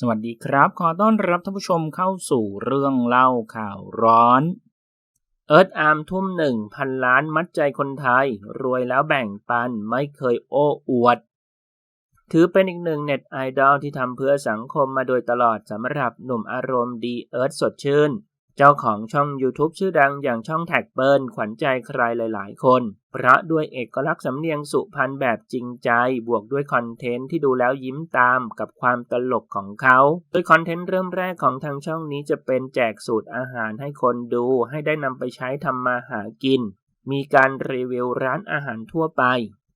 สวัสดีครับ ขอต้อนรับท่านผู้ชมเข้าสู่เรื่องเล่าข่าวร้อน เอิร์ธอาร์มทุ่มหนึ่งพันล้านมัดใจคนไทย รวยแล้วแบ่งปันไม่เคยโอ้อวด ถือเป็นอีกหนึ่งเน็ตไอดอลที่ทำเพื่อสังคมมาโดยตลอดสำหรับหนุ่มอารมณ์ดีเอิร์ธสดชื่น เจ้าของช่อง YouTube ชื่อดังอย่างช่องแท็กเปิลขวัญใจใครหลาย ๆ คน เพราะด้วยเอกลักษณ์สำเนียงสุพรรณแบบจริงใจ บวกด้วยคอนเทนต์ที่ดูแล้วยิ้มตามกับความตลกของเขา โดยคอนเทนต์เริ่มแรกของทางช่องนี้จะเป็นแจกสูตรอาหารให้คนดู ให้ได้นำไปใช้ทำมาหากิน มีการรีวิวร้านอาหารทั่วไป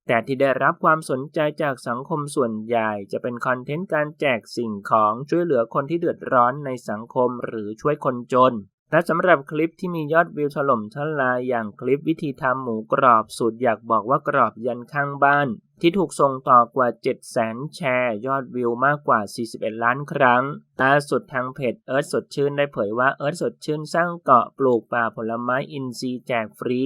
แต่ที่ได้รับความสนใจจากสังคมส่วนใหญ่จะเป็นคอนเทนต์การแจกสิ่งของช่วยเหลือคนที่เดือดร้อนในสังคมหรือช่วยคนจน และสำหรับคลิปที่มียอดวิวถล่มทลายอย่างคลิปวิธีทำหมูกรอบสูตรอยากบอกว่ากรอบยันข้างบ้าน ที่ถูกส่งต่อกว่า 7 0 0 0 0 0แชร์ ยอดวิวมากกว่า 41 ล้านครั้งล่าสุดทางเพจเอิร์ธสดชื่นได้เผยว่าเอิร์ธสดชื่นสร้างเกาะปลูกป่าผลไม้อินทรีย์แจกฟรี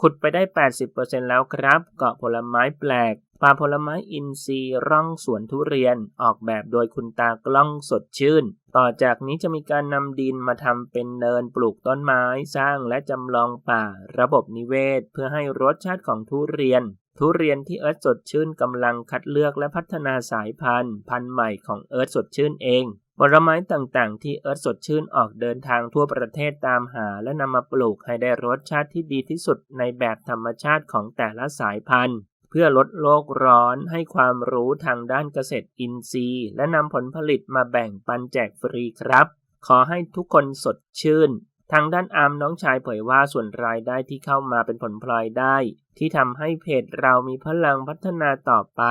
ขุดไปได้ 80%แล้วครับ เกาะผลไม้แปลกป่าผลไม้อินทรีย์ร่องสวนทุเรียนออกแบบโดยคุณตากล้องสดชื่น ต่อจากนี้จะมีการนำดินมาทำเป็นเนินปลูกต้นไม้สร้างและจำลองป่า ระบบนิเวศ เพื่อให้รสชาติของทุเรียน ทุเรียนที่เอิร์ธสดชื่นกำลังคัดเลือกและพัฒนาสายพันธุ์ พันธุ์ใหม่ของเอิร์ธสดชื่นเอง ผลไม้ต่างๆ ที่เอิร์ธสดชื่นออกเดินทางทั่วประเทศตามหาและนำมาปลูกให้ได้รสชาติที่ดีที่สุดในแบบธรรมชาติของแต่ละสายพันธุ์ เพื่อลดโลกร้อนให้ความรู้ทางด้านเกษตรอินทรีย์ และนำผลผลิตมาแบ่งปันแจกฟรีครับ ขอให้ทุกคนสดชื่น ทางด้านอาร์มน้องชายเผยว่าส่วนรายได้ที่เข้ามาเป็นผลพลอยได้ ที่ทำให้เพจเรามีพลังพัฒนาต่อไป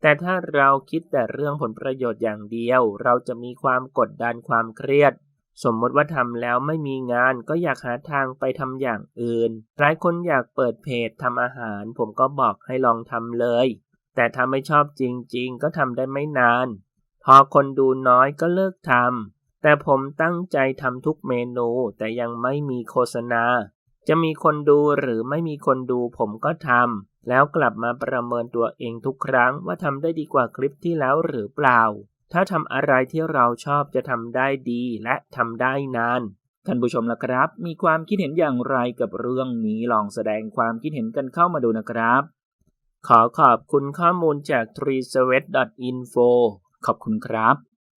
แต่ถ้าเราคิดแต่เรื่องผลประโยชน์อย่างเดียว เราจะมีความกดดันความเครียด สมมติว่าทำแล้วไม่มีงานก็อยากหาทางไปทำอย่างอื่น หลายคนอยากเปิดเพจทำอาหาร ผมก็บอกให้ลองทำเลย แต่ถ้าไม่ชอบจริง ๆ ก็ทำได้ไม่นาน พอคนดูน้อยก็เลิกทำแต่ผมตั้งใจทำทุกเมนูแต่ยังไม่มีโฆษณา จะมีคนดูหรือไม่มีคนดูผมก็ทำแล้วกลับมาประเมินตัวเองทุกครั้งว่าทำได้ดีกว่าคลิปที่แล้วหรือเปล่า ถ้าทำอะไรที่เราชอบจะทำได้ดีและทำได้นานท่านผู้ชมล่ะครับ มีความคิดเห็นอย่างไรกับเรื่องนี้ลองแสดงความคิดเห็นกันเข้ามาดูนะครับ ขอขอบคุณข้อมูลจาก t r e e s w e t i n f o ขอบคุณครับ